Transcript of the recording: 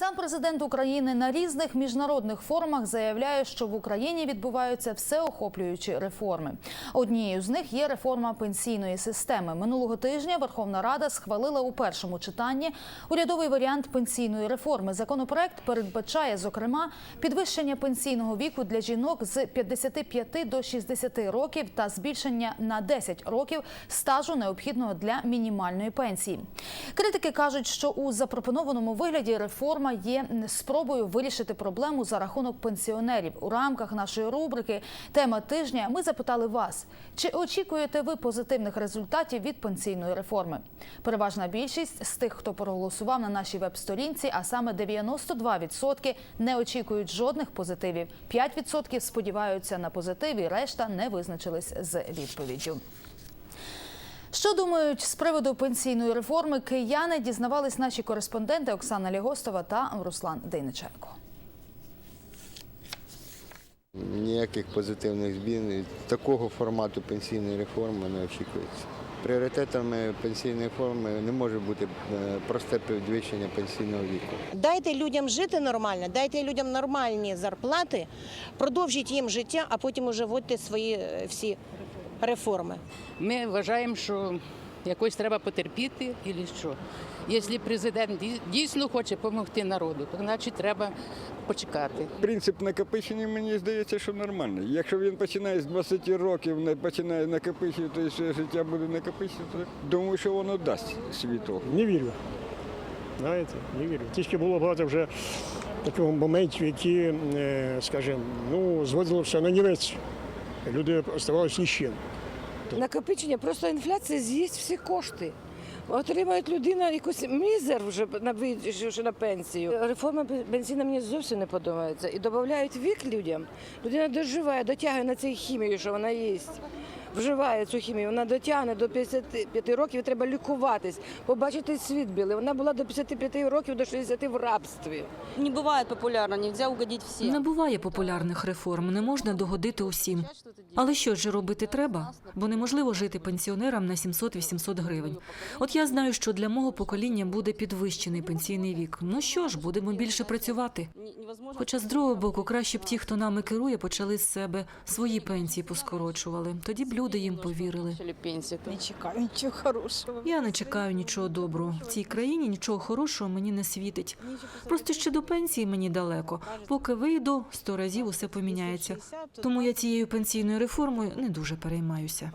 Сам президент України на різних міжнародних форумах заявляє, що в Україні відбуваються всеохоплюючі реформи. Однією з них є реформа пенсійної системи. Минулого тижня Верховна Рада схвалила у першому читанні урядовий варіант пенсійної реформи. Законопроект передбачає, зокрема, підвищення пенсійного віку для жінок з 55 до 60 років та збільшення на 10 років стажу необхідного для мінімальної пенсії. Критики кажуть, що у запропонованому вигляді реформа є спробою вирішити проблему за рахунок пенсіонерів. У рамках нашої рубрики Тема тижня ми запитали вас, чи очікуєте ви позитивних результатів від пенсійної реформи? Переважна більшість з тих, хто проголосував на нашій веб-сторінці, а саме 92% не очікують жодних позитивів. 5% сподіваються на позитив, і решта не визначились з відповіддю. Що думають з приводу пенсійної реформи кияни, дізнавались наші кореспонденти Оксана Лігостова та Руслан Дейниченко. Ніяких позитивних змін такого формату пенсійної реформи не очікується. Пріоритетами пенсійної реформи не може бути е, просте підвищення пенсійного віку. Дайте людям жити нормально, дайте людям нормальні зарплати, продовжіть їм життя, а потім уже вводьте свої е, всі реформи. Ми вважаємо, що якось треба потерпіти, і що. Якщо президент дійсно хоче допомогти народу, то значить треба почекати. Принцип накопичення мені здається, що нормальний. Якщо він починає з 20 років, не починає накопичувати, і все життя буде накопичувати, думаю, що воно дасть свій толк. Не вірю. Знаєте, не вірю. Тільки було багато вже таких моментів, які, е, скажімо, ну, зводило все на нівець. Люди оставалися ні з чим. Накопичення, просто інфляція з'їсть всі кошти. Отримає людина якийсь мізер вже на вже на пенсію. Реформа пенсійна мені зовсім не подобається. І додають вік людям. Людина доживає, дотягує на цю хімію, що вона їсть. Вживає цю хімію, вона дотягне до 55 років, треба лікуватись, побачити світ білий. Вона була до 55 років, до 60 в рабстві. Не бывает популярно, нельзя угодить всем. Не буває популярних реформ, не можна догодити усім. Але що ж робити треба? Бо неможливо жити пенсіонерам на 700-800 гривень. От я знаю, що для мого покоління буде підвищений пенсійний вік. Ну що ж, будемо більше працювати. Хоча з другого боку, краще б ті, хто нами керує, почали з себе свої пенсії поскорочували. Тоді б люди їм повірили. Не чекаю нічого хорошого. Я не чекаю нічого доброго. В цій країні нічого хорошого мені не світить. Просто ще до пенсії мені далеко. Поки вийду, сто разів усе поміняється. Тому я цією пенсійною реформою не дуже переймаюся.